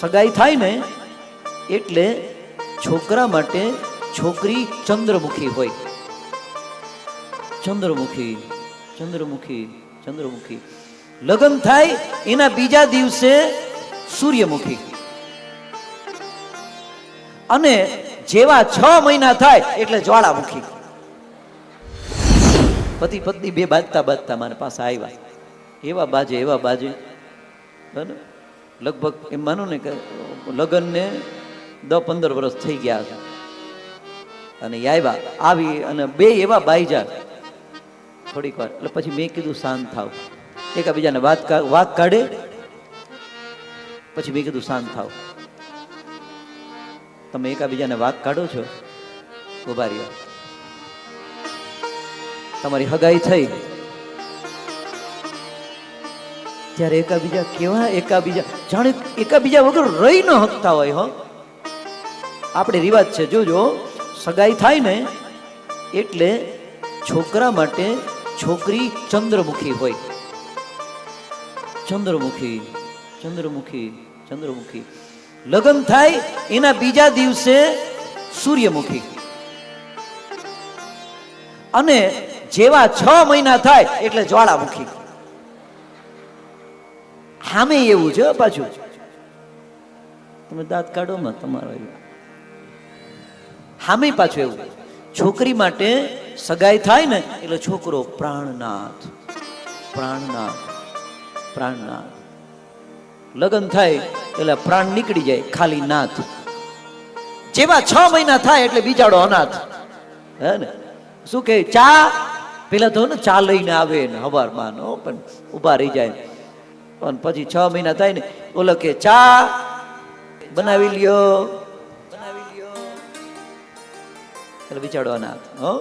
સગાઈ થાય ને, એટલે છોકરા માટે છોકરી ચંદ્રમુખી હોય. ચંદ્રમુખી ચંદ્રમુખી ચંદ્રમુખી. લગ્ન થાય, એના બીજા દિવસે સૂર્યમુખી. અને જેવા છ મહિના થાય, એટલે જ્વાળામુખી. પતિ પત્ની બે બાજતા બાજતા મારા પાસે આવ્યા. એવા બાજે એવા બાજે. બરાબર? લગભગ એમ માનો ને કે લગ્નને દસ પંદર વર્ષ થઈ ગયા છે. અને એ આવી અને બે એવા બાઈજા થોડીક વાર, એટલે પછી મેં કીધું શાંત થાવ. એકાબીજાને વાત વાત કાઢે, પછી મેં કીધું શાંત થાવ. તમે એકાબીજાને વાત કાઢો છો? ઊભા રહ્યો. તમારી હગાઈ થઈ. ત્યારે એકાબીજા કેવા, એકાબીજા? જાણે એકાબીજા વગર રહી ન હકતા હોય, હો. આપણે રિવાજ છે, જોજો, સગાઈ થાય ને એટલે છોકરા માટે છોકરી ચંદ્રમુખી હોય. ચંદ્રમુખી ચંદ્રમુખી ચંદ્રમુખી. લગ્ન થાય એના બીજા દિવસે સૂર્યમુખી. અને જેવા છ મહિના થાય એટલે જ્વાળામુખી. સામે એવું છે પાછું તમે દાંત કાઢો માં તમારો સામે પાછું એવું. છોકરી માટે સગાઈ થાય ને, એટલે છોકરો પ્રાણનાથ પ્રાણનાથ પ્રાણનાથ. લગ્ન થાય, એટલે પ્રાણ નીકળી જાય, ખાલી નાથ. જેવા છ મહિના થાય, એટલે બીજાડો અનાથ. હે ને? શું કે ચા? પેલા તો ને, ચા લઈને આવે ને હવારમાં પણ ઊભા રહી જાય. અને પછી છ મહિના થાય ને ઓલો કે ચા બનાવી લ્યો. બનાવી લ્યો એટલે બિચારો અનાથ હો.